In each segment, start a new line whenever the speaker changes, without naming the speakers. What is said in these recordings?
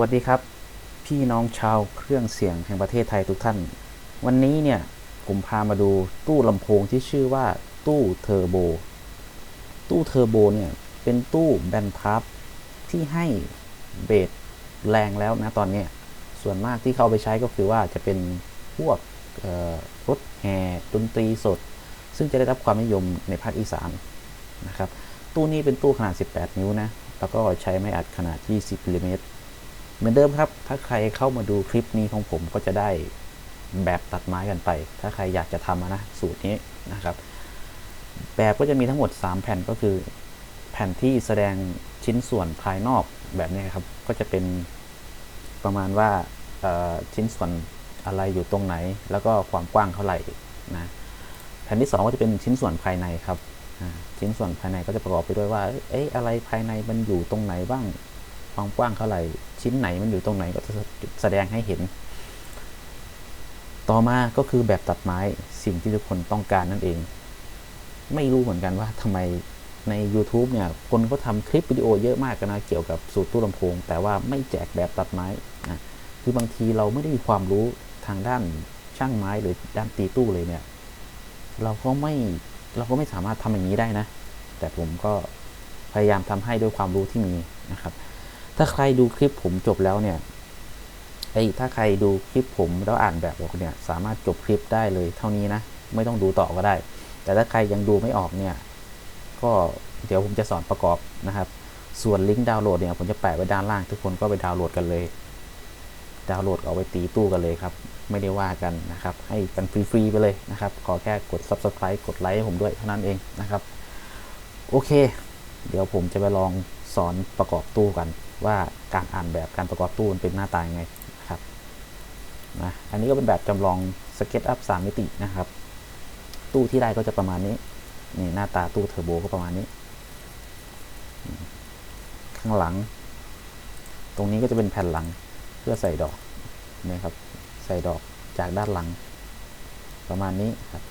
วัสดีครับ พี่น้องชาวเครื่องเสียงแห่งประเทศไทยทุกท่าน วันนี้เนี่ย ผมพามาดูตู้ลำโพงที่ชื่อว่าตู้เทอร์โบ ตู้เทอร์โบเนี่ย เป็นตู้แบนพับที่ให้เบสแรงแล้วนะตอนนี้ ส่วนมากที่เขาเอาไปใช้ก็คือว่าจะเป็นพวกรถแห่ดนตรีสด ซึ่งจะได้รับความนิยมในภาคอีสานนะครับ ตู้นี้เป็นตู้ขนาด 18 นิ้วนะ แล้วก็ใช้ไม้อัดขนาด 20มิลลิเมตร เหมือนเดิมครับ ถ้าใครเข้ามาดูคลิปนี้ของผมก็จะได้แบบตัดไม้กันไป ถ้าใครอยากจะทำนะสูตรนี้นะครับ แบบก็จะมีทั้งหมด 3 แผ่นก็คือ แผ่นที่แสดงชิ้นส่วนภายนอกแบบนี้ครับ ก็จะเป็นประมาณว่าชิ้นส่วนอะไรอยู่ตรงไหน แล้วก็ความกว้างเท่าไหร่นะแผ่นที่ 2 ก็จะเป็นชิ้นส่วนภายในครับชิ้นส่วนภายในก็จะประกอบไปด้วยว่าเอ๊ะอะไรภายในมันอยู่ตรงไหนบ้าง ความกว้างเท่าไหร่ ชิ้นไหนมันอยู่ตรงไหนก็จะแสดงให้เห็น ต่อมาก็คือแบบตัดไม้สิ่งที่ทุกคนต้องการนั่นเอง ไม่รู้เหมือนกันว่าทำไมใน YouTube เนี่ย คนก็ทำคลิปวิดีโอเยอะมากกันนะ เกี่ยวกับสูตรตู้ลำโพง แต่ว่าไม่แจกแบบตัดไม้นะคือบางทีเราไม่ได้มีความรู้ทางด้านช่างไม้หรือด้านตีตู้เลยเนี่ย เราก็ไม่เราก็ไม่สามารถทำอย่างนี้ได้นะ แต่ผมก็พยายามทำให้ด้วยความรู้ที่มีนะครับ ถ้าใครดูคลิปผมจบแล้วเนี่ยไอ้ถ้าใครดูคลิปผมแล้วอ่านแบบบอกเนี่ยสามารถจบคลิปได้เลยเท่านี้นะ ไม่ต้องดูต่อก็ได้ แต่ถ้าใครยังดูไม่ออกเนี่ย ก็เดี๋ยวผมจะสอนประกอบนะครับ ส่วนลิงก์ดาวน์โหลดเนี่ยผมจะแปะไว้ด้านล่างทุกคนก็ไปดาวน์โหลดกันเลย ดาวน์โหลดเอาไปตีตู้กันเลยครับ ไม่ได้ว่ากันนะครับ ให้กันฟรีๆไปเลยนะครับ ขอแค่กด subscribe กดไลค์ให้ผมด้วยเท่านั้นเองนะครับ โอเค เดี๋ยวผมจะไปลอง สอนประกอบตู้กัน ว่าการอ่านแบบการประกอบตู้มันเป็นหน้าตายังไงนะครับนะอันนี้ก็เป็นแบบจำลองสเก็ตอัพสามมิตินะครับ ตู้ที่ได้ก็จะประมาณนี้นี่หน้าตาตู้เทอร์โบก็ประมาณนี้ ข้างหลัง ตรงนี้ก็จะเป็นแผ่นหลังเพื่อใส่ดอกนี่ครับ ใส่ดอกจากด้านหลัง ประมาณนี้ครับ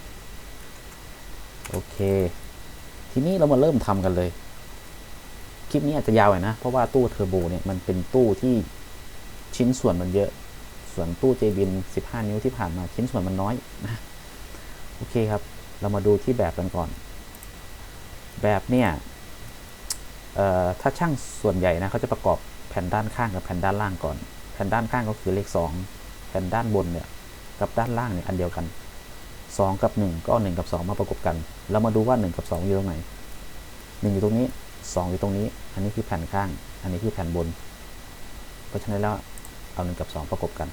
โอเค ทีนี้เรามาเริ่มทำกันเลย คลิปนี้อาจจะยาวหน่อยนะ เพราะว่าตู้เทอร์โบเนี่ยมันเป็นตู้ที่ชิ้นส่วนมันเยอะ ส่วนตู้เจบิน15 นิ้วที่ผ่านมาชิ้นส่วนมันน้อยนะโอเคครับ เรามาดูที่แบบกันก่อน แบบเนี่ยถ้าช่างส่วนใหญ่นะเขาจะประกอบแผ่นด้านข้างกับแผ่นด้านล่างก่อน แผ่นด้านข้างก็คือเลข 2 แผ่นด้านบนเนี่ยกับด้านล่างเนี่ยอันเดียวกัน 2 กับ 1 ก็เอา1กับ 2 มาประกบกัน เรามาดูว่า 1 กับ 2 อยู่ตรงไหน1อยู่ตรงนี้ 2 อยู่ตรงนี้ อันนี้คือแผ่นข้าง อันนี้คือแผ่นบน เพราะฉะนั้นแล้วเอา1กับ 2 ประกบกัน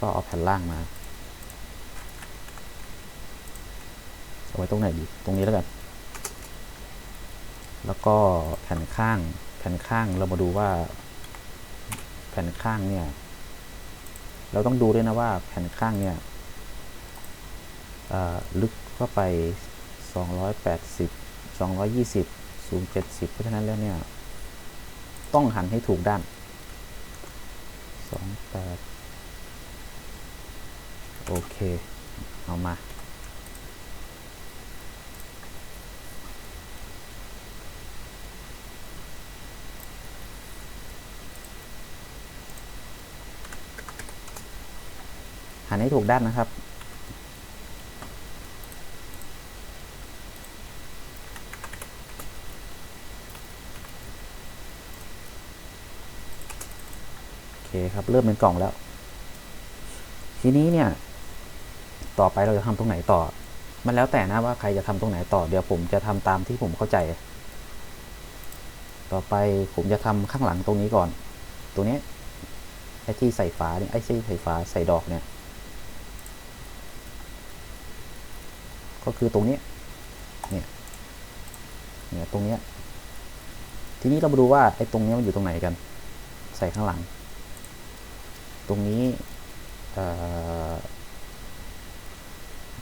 ก็เอาแผ่นล่างมา เอาไว้ตรงไหนดี ตรงนี้แล้วกัน แล้วก็แผ่นข้าง แผ่นข้างเรามาดูว่า แผ่นข้างเนี่ย เราต้องดูด้วยนะว่าแผ่นข้างเนี่ยลึกเข้าไป 280 220 สูง 70 เพราะฉะนั้นแล้วเนี่ย ต้องหันให้ถูกด้าน 28 โอเค เอามา หันให้ถูกด้านนะครับ ครับ เริ่มเป็นกล่องแล้ว ทีนี้เนี่ย ต่อไปเราจะทำตรงไหนต่อ มันแล้วแต่นะว่าใครจะทำตรงไหนต่อ เดี๋ยวผมจะทำตามที่ผมเข้าใจ ต่อไปผมจะทำข้างหลังตรงนี้ก่อนตรงนี้ไอ้ที่ใส่ฝาเนี่ยไอ้ที่ใส่ฝาใส่ดอกเนี่ย ก็คือตรงนี้ เนี่ย เนี่ยตรงเนี้ยทีนี้เรามาดูว่าไอ้ตรงนี้มันอยู่ตรงไหนกัน ใส่ข้างหลัง ตรงนี้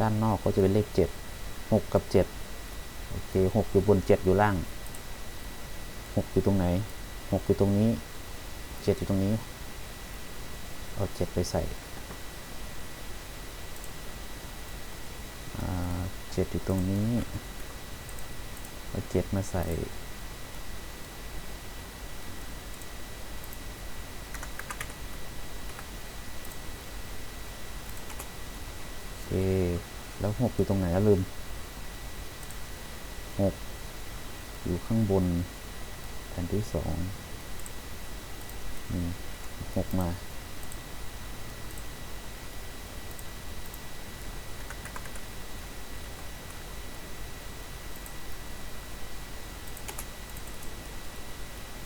ด้านนอกก็จะเป็นเลขเจ็ดหกกับเจ็ดโอเคหกอยู่บนเจ็ดอยู่ล่างหกอยู่ตรงไหนหกอยู่ตรงนี้เจ็ดอยู่ตรงนี้ เอาเจ็ดไปใส่เจ็ดอยู่ตรงนี้เอาเจ็ดมาใส่ แล้วหกอยู่ตรงไหนแล้วลืมหกอยู่ข้างบนแผ่นที่สองนี่หกมา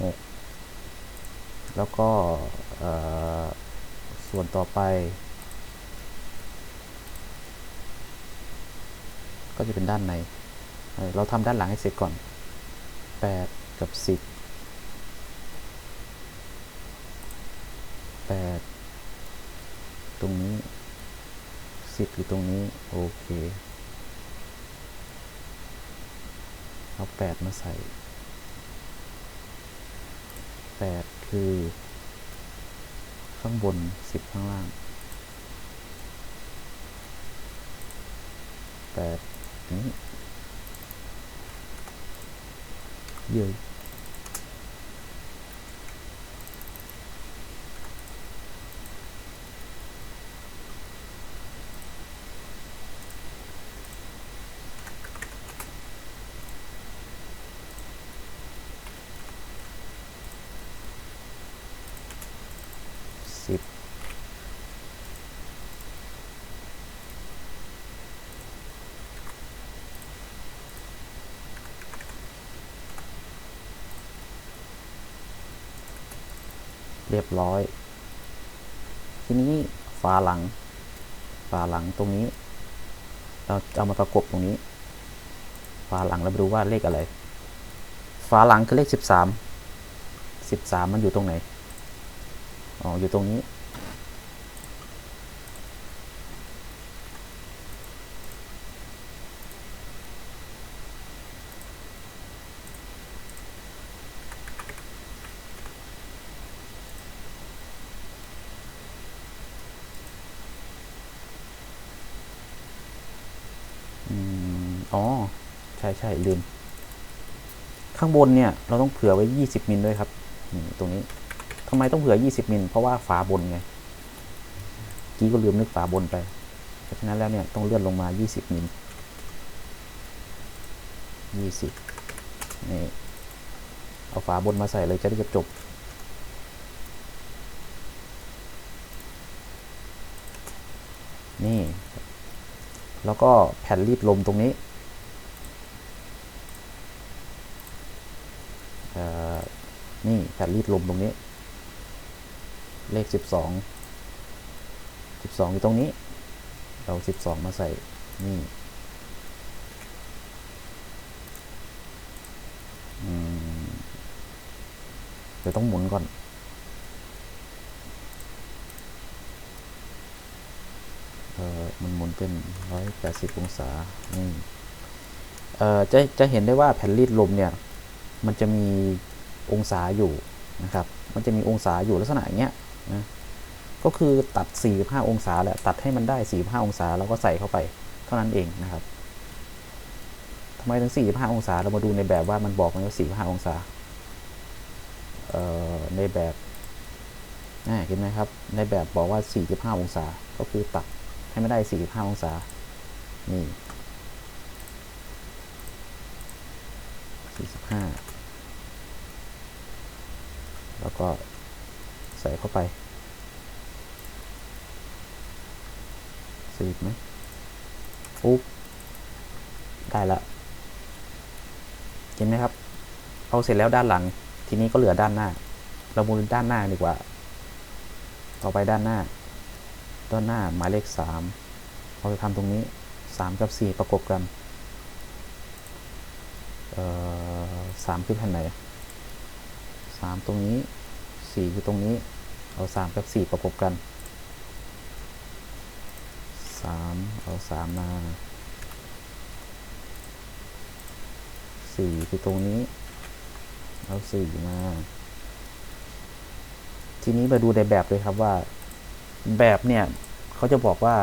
หกแล้วก็ส่วนต่อไป ก็จะเป็นด้านในเเราทำด้านหลังให้เสร็จก่อน 8 กับ 10 8 ตรงนี้ 10 อยู่ตรงนี้ โอเค เอา 8 มาใส่ 8 คือ ข้างบน 10 ข้างล่าง 8 นี้เเรียบร้อย ทีนี้ฝาหลัง ฝาหลังตรงนี้ เราเอามาประกบตรงนี้ ฝาหลังเราไปดูว่าเลขอะไร ฝาหลังคือเลขสิบสามสิบสามมันอยู่ตรงไหน อ๋อ อยู่ตรงนี้ อ๋อ ใช่ใช่ลืม ข้างบนเนี่ย เราต้องเผื่อไว้ 20 มิลด้วยครับ ตรงนี้ทำไมต้องเผื่อ 20 มิล เพราะว่าฝาบนไง กี้ก็ลืมนึกฝาบนไป เพราะฉะนั้นแล้วเนี่ย ต้องเลื่อนลงมา 20 มิล 20 นี่ เอาฝาบนมาใส่เลยจะได้จบนี่ แล้วก็แผ่นรีดลมตรงนี้นี่แผ่นรีดลมตรงนี้ เลขสิบสองสิบสองอยู่ตรงนี้ เราสิบสองมาใส่ นี่เดี๋ยวต้องหมุนก่อน เออ มันหมุนเป็นร้อยแปดสิบองศานี่เอ่อจะจะเห็นได้ว่าแผ่นรีดลมเนี่ย มันจะมีองศาอยู่นะครับ มันจะมีองศาอยู่ลักษณะอย่างเงี้ยนะก็คือตัด 45 องศาแหละ ตัดให้มันได้ 45 องศาแล้วก็ใส่เข้าไป เท่านั้นเองนะครับทำไมถึง 45 องศา เรามาดูในแบบว่ามันบอกมันว่า45 องศา เอ่อ ในแบบน่าเห็นไหมครับ ในแบบบอกว่า 45 องศา ก็คือตัด ให้ไม่ได้ 45 องศา นี่ 45 แล้วก็ใส่เข้าไปสีบไหมปุ๊บ ได้ละ เห็นไหมครับ เอาเสร็จแล้วด้านหลัง ทีนี้ก็เหลือด้านหน้า เรามูลด้านหน้าดีกว่า ต่อไปด้านหน้า ด้านหน้าหมายเลขสามเราจะทำตรงนี้สามกับสี่ประกบกันเอ่อสามคือแผ่นไหนสามตรงนี้สี่คือตรงนี้ เอาสามกับสี่ประกบกันสามเอาสามมาสี่คือตรงนี้ เอาสี่มา ทีนี้มาดูในแบบเลยครับว่า แบบเนี่ยเขาจะบอกว่า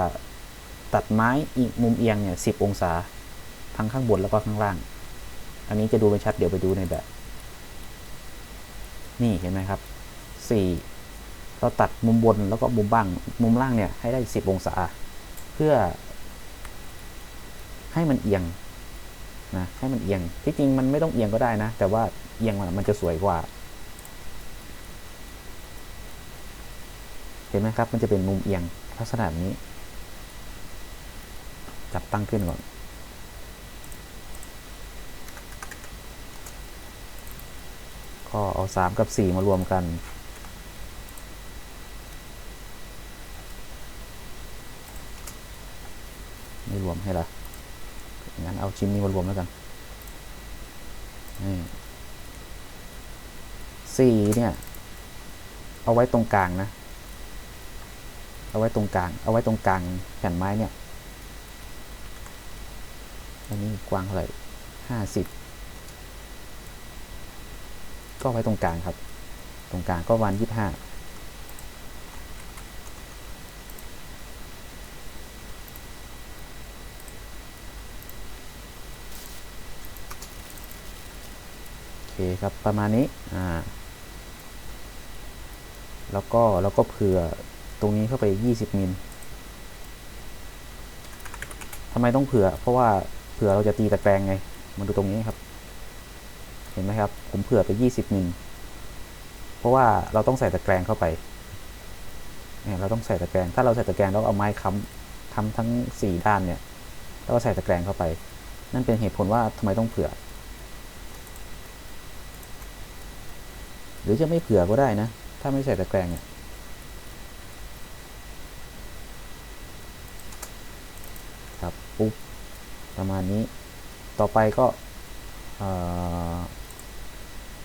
ตัดไม้อีกมุมเอียงเนี่ยสิบองศา ทั้งข้างบนแล้วก็ข้างล่าง อันนี้จะดูไม่ชัดเดี๋ยวไปดูในแบบ นี่เห็นไหมครับสี่เราตัดมุมบนแล้วก็มุมบ้างมุมล่างเนี่ยให้ได้สิบองศา เพื่อ ให้มันเอียงนะให้มันเอียงที่จริงมันไม่ต้องเอียงก็ได้นะ แต่ว่าเอียงมันมันจะสวยกว่า เห็นไหมครับ มันจะเป็นมุมเอียงลักษณะแบบนี้ จับตั้งขึ้นก่อน ก็เอาสามกับสี่มารวมกัน ไม่รวมให้ละงั้นเอาชิ้นนี้มารวมแล้วกัน นี่สี่เนี่ย เอาไว้ตรงกลางนะ เอาไว้ตรงกลาง เอาไว้ตรงกลางแผ่นไม้เนี่ย อันนี้กว้างเท่าไหร่ห้าสิบก็ไว้ตรงกลางครับ ตรงกลางก็วันยี่ห้าโอเคครับ ประมาณนี้ อ่า แล้วก็ แล้วก็เผื่อ ตรงนี้เข้าไป 20 มิลทำไมต้องเผื่อ เพราะว่าเผื่อเราจะตีตะแกรงไง มาดูตรงนี้ครับ เห็นไหมครับ ผมเผื่อไป 20 มิล เพราะว่าเราต้องใส่ตะแกรงเข้าไปเนี่ยเราต้องใส่ตะแกรง ถ้าเราใส่ตะแกรงแล้วเอาไม้ค้ำค้ำทั้ง 4 ด้านเนี่ย แล้วก็ใส่ตะแกรงเข้าไป นั่นเป็นเหตุผลว่าทำไมต้องเผื่อ หรือจะไม่เผื่อก็ได้นะ ถ้าไม่ใส่ตะแกรงเนี่ย ครับ ปุ๊บ ประมาณนี้ ต่อไปก็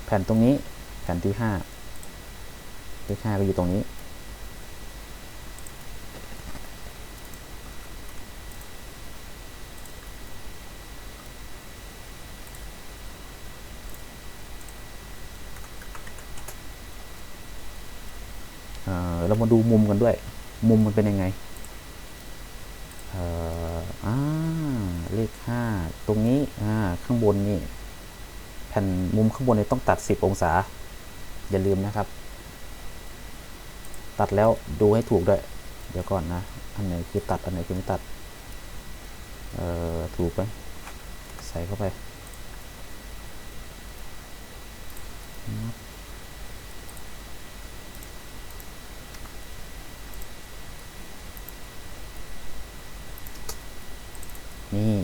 แผ่นตรงนี้ แผ่นที่ห้าเลขห้าก็อยู่ตรงนี้ เรามาดูมุมกันด้วย มุมมันเป็นยังไง เอ่ออ่าเล ขห้าตรงนี้ข้างบนนี่แผ่นมุมข้างบนนี่ต้องตัด 10 องศา อย่าลืมนะครับ ตัดแล้วดูให้ถูกด้วย เดี๋ยวก่อนนะ อันไหนคือตัด อันไหนคือไม่ตัด เอ่อ ถูกไหมใส่เข้าไป นี่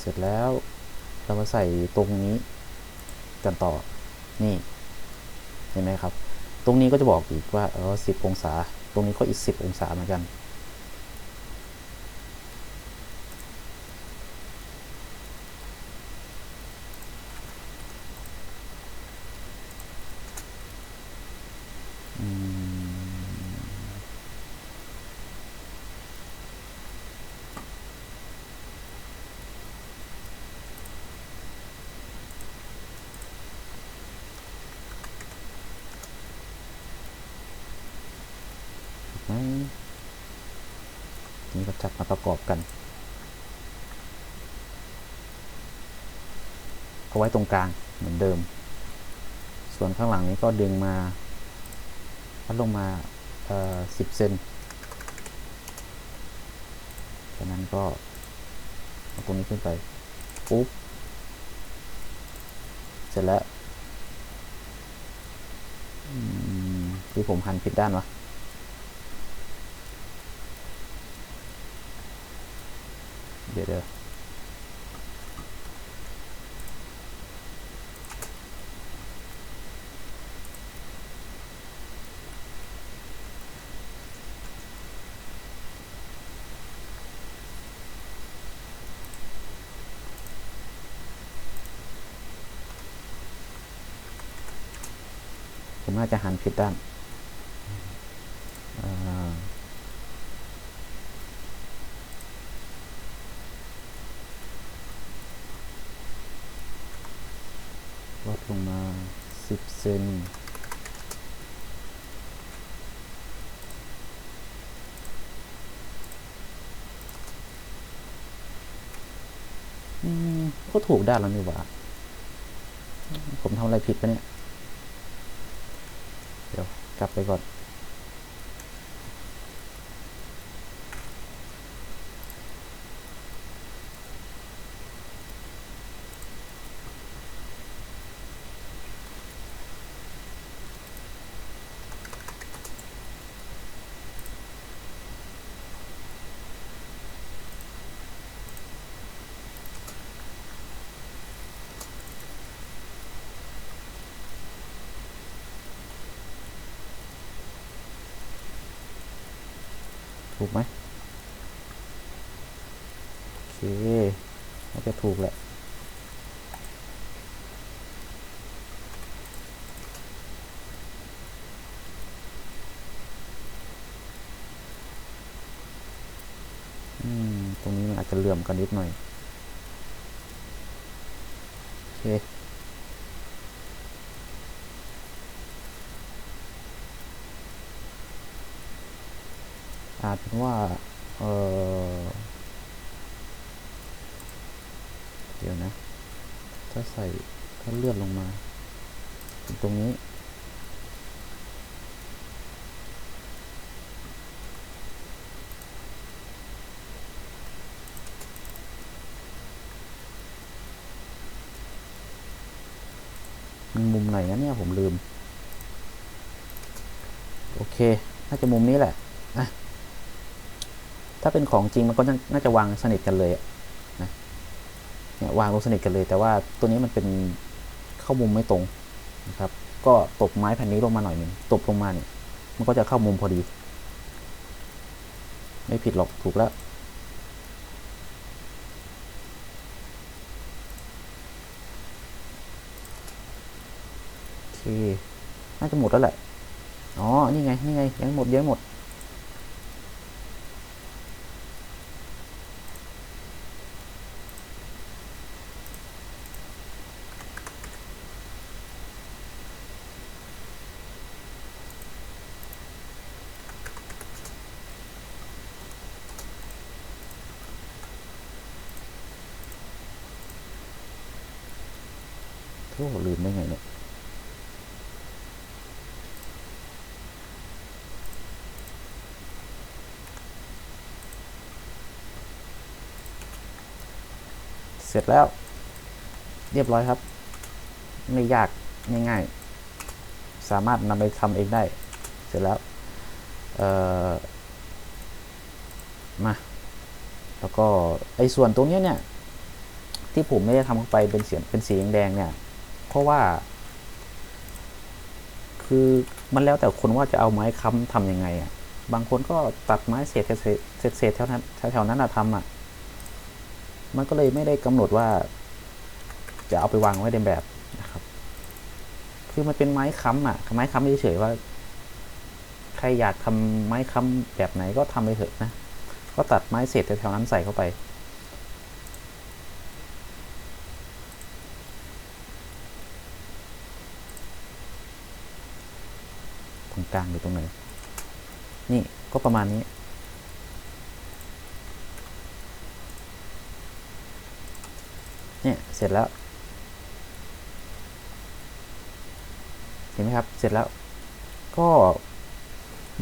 เสร็จแล้วเรามาใส่ตรงนี้กันต่อ นี่ เห็นไหมครับ ตรงนี้ก็จะบอกอีกว่าเออสิบองศา ตรงนี้ก็อีกสิบองศาเหมือนกัน ไหมนี้ก็จับมาประกอบกัน เอาไว้ตรงกลางเหมือนเดิม ส่วนข้างหลังนี้ก็ดึงมาพัดลงมาเอ่อสิบเซนจากนั้นก็เอาตรงนี้ขึ้นไปปุ๊บ เสร็จแล้วอืมที่ผมหันผิดด้านวะ ดี๋ยวเดี๋ยวผมน่าจะหันผิดด้าน ลดลงมา 10 เซนอืมก็ถูกด้านแล้วนี่หว่า ผมทำอะไรผิดปะเนี่ย เดี๋ยวกลับไปก่อน ถูกไหมโอเคน่าจะถูกแหละอืมตรงนี้มันอาจจะเหลื่อมกันนิดหน่อยโอเคาจเป็นว่า เออเดี๋ยวนะ ถ้าใส่ ถ้าเลื่อนลงมาถึงตรงนี้ มุมไหนนะเนี่ย ผมลืม โอเค น่าจะมุมนี้แหละ อะ ถ้าเป็นของจริงมันก็น่านาจะวางสนิทกันเลยนะเนี่ยวางลงสนิทกันเลย แต่ว่าตัวนี้มันเป็นเข้ามุมไม่ตรงนะครับ ก็ตบไม้แผ่นนี้ลงมาหน่อยหนึ่งตบลงมาเนี่ยมันก็จะเข้ามุมพอดี ไม่ผิดหรอกถูกแล้วน่าจะหมดแล้วแหละ อ๋อ นี่ไง นี่ไง ยังหมดยังหมด โธ่ลืมได้ไงเนี่ยเสร็จแล้ว เรียบร้อยครับ ไม่ยากง่ายๆ สามารถนำไปทำเองได้ เสร็จแล้วมา แล้วก็ไอ้ส่วนตรงนี้เนี่ย ที่ผมไม่ได้ทำเข้าไปเป็นเสียงเป็นสีแดงเนี่ย เพราะว่า คือมันแล้วแต่คนว่าจะเอาไม้ค้ำทำยังไงอะ บางคนก็ตัดไม้เศษเศษเศษเศษแถวนั้นแถวนั้นอะทำอะ มันก็เลยไม่ได้กำหนดว่า จะเอาไปวางไว้ในแบบนะครับ คือมันเป็นไม้ค้ำอะ ไม้ค้ำเฉยๆว่า ใครอยากทำไม้ค้ำแบบไหนก็ทำไปเถอะนะ ก็ตัดไม้เศษแถวนั้นใส่เข้าไป รงกลางหรือตรงไหน นี่ก็ประมาณนี้ เนี่ยเสร็จแล้ว เห็นไหมครับ เสร็จแล้ว ก็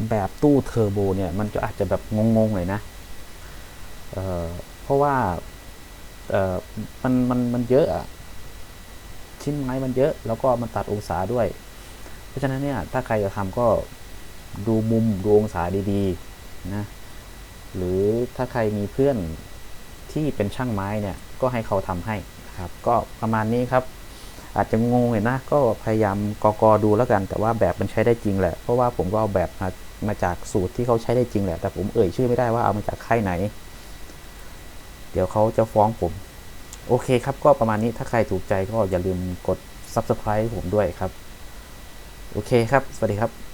แบบตู้เทอร์โบเนี่ย มันจะอาจจะแบบงงๆเลยนะเเพราะว่าเออมันมันมันเยอะอะชิ้นไม้มันเยอะ แล้วก็มันตัดองศาด้วย ราะฉะนั้นเนี่ยถ้าใครจะทำก็ดูมุมดูองศาดีๆนะหรือถ้าใครมีเพื่อนที่เป็นช่างไม้เนี่ยก็ให้เขาทำให้นะครับ ก็ประมาณนี้ครับ อาจจะงงเลยนะ ก็พยายามกอกอดูแล้วกัน แต่ว่าแบบมันใช้ได้จริงแหละ เพราะว่าผมก็เอาแบบมามาจากสูตรที่เขาใช้ได้จริงแหละ แต่ผมเอ่ยชื่อไม่ได้ว่าเอามาจากค่ายไหน เดี๋ยวเขาจะฟ้องผม โอเคครับ ก็ประมาณนี้ถ้าใครถูกใจก็อย่าลืมกด subscribe ผมด้วยครับ โอเคครับ สวัสดีครับ